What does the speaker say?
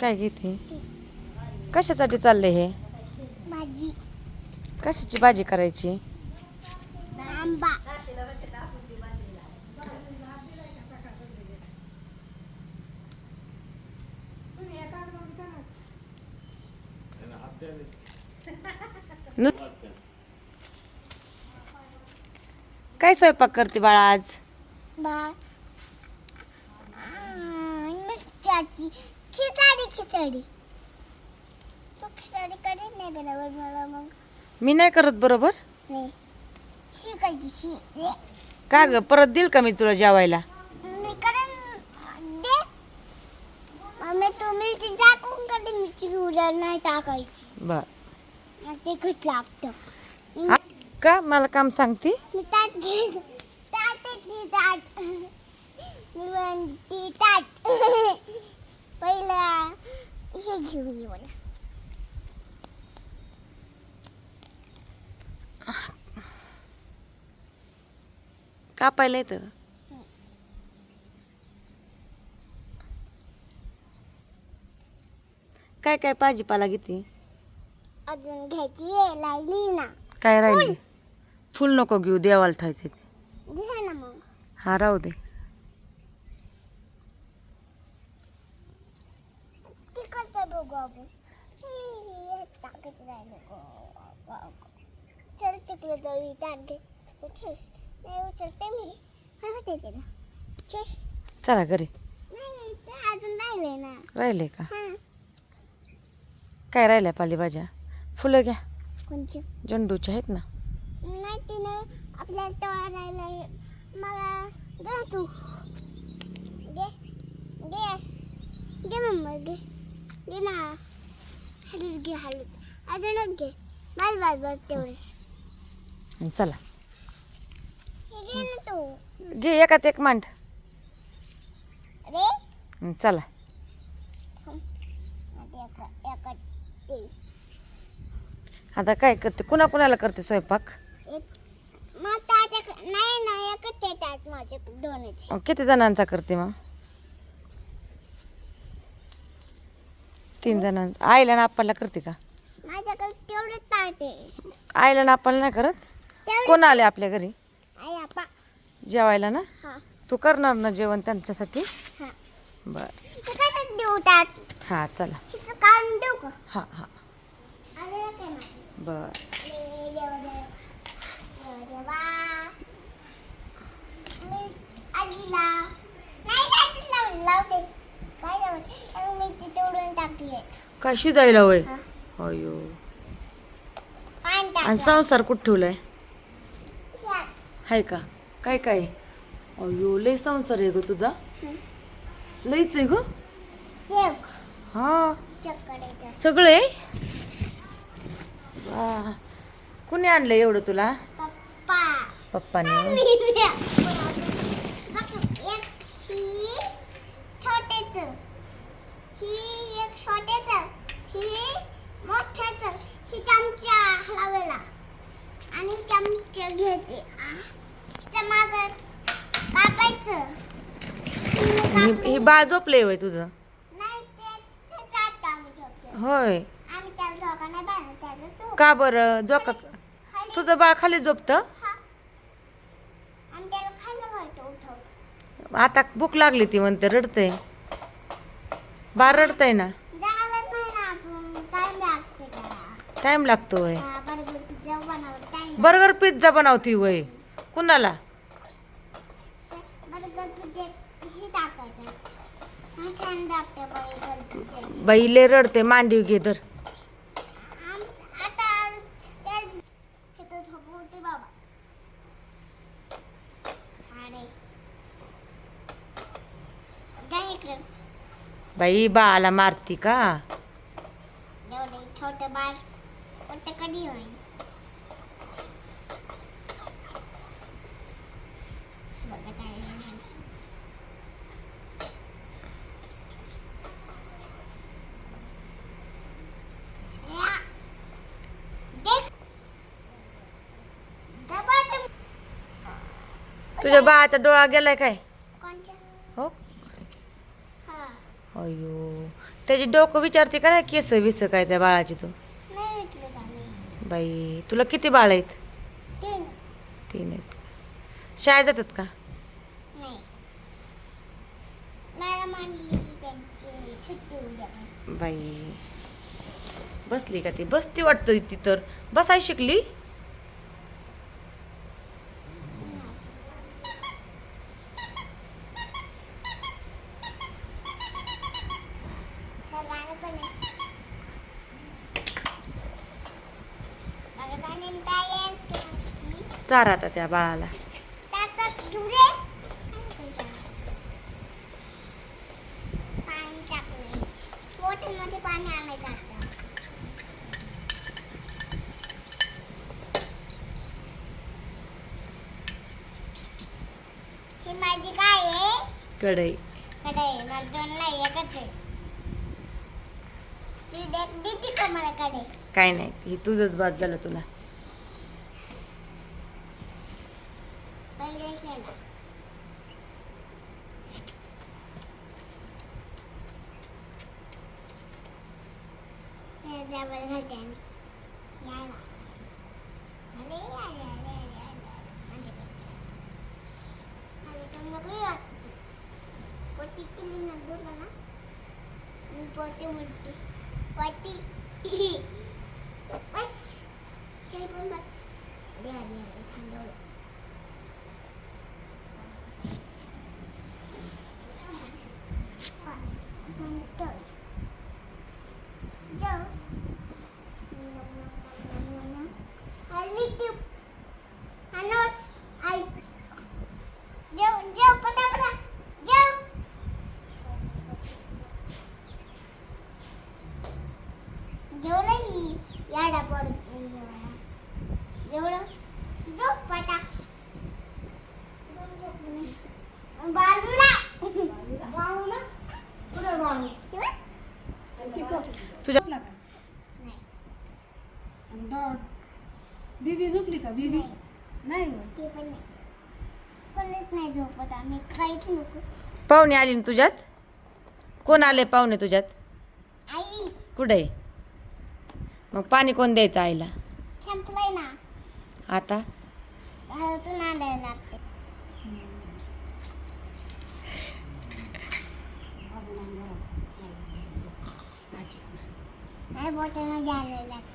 काय घेते? कशासाठी चाललंय हे? भाजी. कशाची भाजी करायची? आंबा. काय स्वयंपाक करते बाळा आज? बा मिरच्याची खिचडी खिचडी. तू खिचडी करीत नाही बरोबर मला मग. मी नाही करत बरोबर? नाही. शिकायची का ग? परत देईल का मी तुला जेवायला? मी करेन. दे. मम्मी तू मिरची टाकून कधी मिरची उडर नाही टाकायची. बर. ते खूप लागतं. का? मला काम सांगते? मी ताट घे ताट घे ताट. मी म्हणते ताट. पहिला हे घेऊन ये मला. कापायला येतं? काय काय भाजीपाला घेते? अजून घ्यायची आहे लागली ना. काय राहिली? फुल नको घेऊ देवाला ठेवायचे ते. घे ना मग. हा राहू दे. चल घरी. नाही ते अजून राहिले का? हां. काय राहिल्या पालेभाज्या? फुलं घ्या. झेंडूच्या आहेत ना. नाही तिने आपल्याला तोडायला मला घे तू. घे घे घे मम्मा घे घे ना. हलूच घे हलूच अजूनच घे. बस बस बस तेवढंच. चला. घे ना तू. घे एकात एक मांड. अरे? हं, चला. आता काय करते? कुणा कुणाला करते स्वयंपाक? नाही ना एकच त्यात माझे दोनच. किती जणांचा करते मग? तीन जणांचा आईला ना आपल्याला करते का? माझ्याकडे तेवढंच ताट आहे आईला ना आपल्याला नाही करत? तेवढं कोण आले आपल्या घरी? आई आपा जेवायला ना? हा. तू करणार ना जेवण त्यांच्यासाठी? हा. बर. ते कसं देऊ ताट हा चला. तिथं काढून देऊ का? हा हा. आले ना काय ना बर. देवा देवा देवा मी आजीला नाही नाही लावले लावते काय लावते मी ती तोडून टाकली आहे काय शिजायला होय अयो आणि संसार कुठं ठेवलाय. हाय का? काय काय? अयो लय संसार आहे ग तुझा. लईच आहे ग. हा. सगळे? वा. कुणी आणलं एवढं तुला? पप्पा. पप्पाने मी एक ही छोटेच ही एक छोटेच ही मोठ्याच ही चमचा हलवला आणि चमचा घेते. माझं कापायचं. ही ही बाळ झोपले होय तुझं? नाही ते ते चाटतं आम्ही झोपतो होय. आम्ही त्याला झोका नाही बांधत त्याचं तो का बरं? जोका खाली तुझं बाळ खाली झोपतं? हा. आम्ही त्याला खायला घालतो उठवतो. आता भूक लागली ती म्हणते रडतंय. बाळ रडतंय ना झालं नाही ना अजून टाइम लागते त्याला टाइम लागतो होय बर्गर पिझ्झा बनवती वय. कुणाला? बर्गर पिझ्झा हे टाकायचं. हा छान लागते बर्गर पिझ्झा बाई ले रडते मांडीव घे तर. बाई बाळाला मारती का? छोटे बाळ. होईल? बघत आहे. तुझ्या बाळाचा डोळा गेलाय काय? हो? हा. अयो त्याची डोकं विचारते का नाही केस विस काय त्या बाळाची तू? बाई तुला किती बाळ आहेत? तीन. तीन आहेत. शाळेत जातात का? बाई बसली का ती? बसती वाटतं ती तर. बसाय शिकली हे गाणं पण आहे बघा चालेल काय आहे? चार आता त्या बाळाला. ही माझी काय आहे? कढई. कढई मला दोन नाही एकच आहे. देख देते का मला कढई काय नाही हे तुझंच बाद झालं तुला पहिले शेला हे जावळ घालते आणि याला अरे अरे अरे अरे अरे माझ्याकडे माझ्याकडे नको वाटत पोटी केली ना दूरला ना मी पोटी मोठी वाटी बस हे पण बस अरे अरे अरे छान जवळ Santo. Joe. हल्ली तू अनोस आई जेव जेव पटापटा जेव जेवलं ही याडा पड जेवढं? पटा तुझ्या बीबी झोपली का बीबी? नाही. ते पण नाही. कोणीच नाही झोपत आम्ही. काहीच नको. पाहुणे आली ना तुझ्यात? कोण आले पाहुणे तुझ्यात? आई. कुठे? मग पाणी कोण द्यायचं आईला? संपलंय ना. आता? घरातून आणायला लागते. नाही आणायला लागते.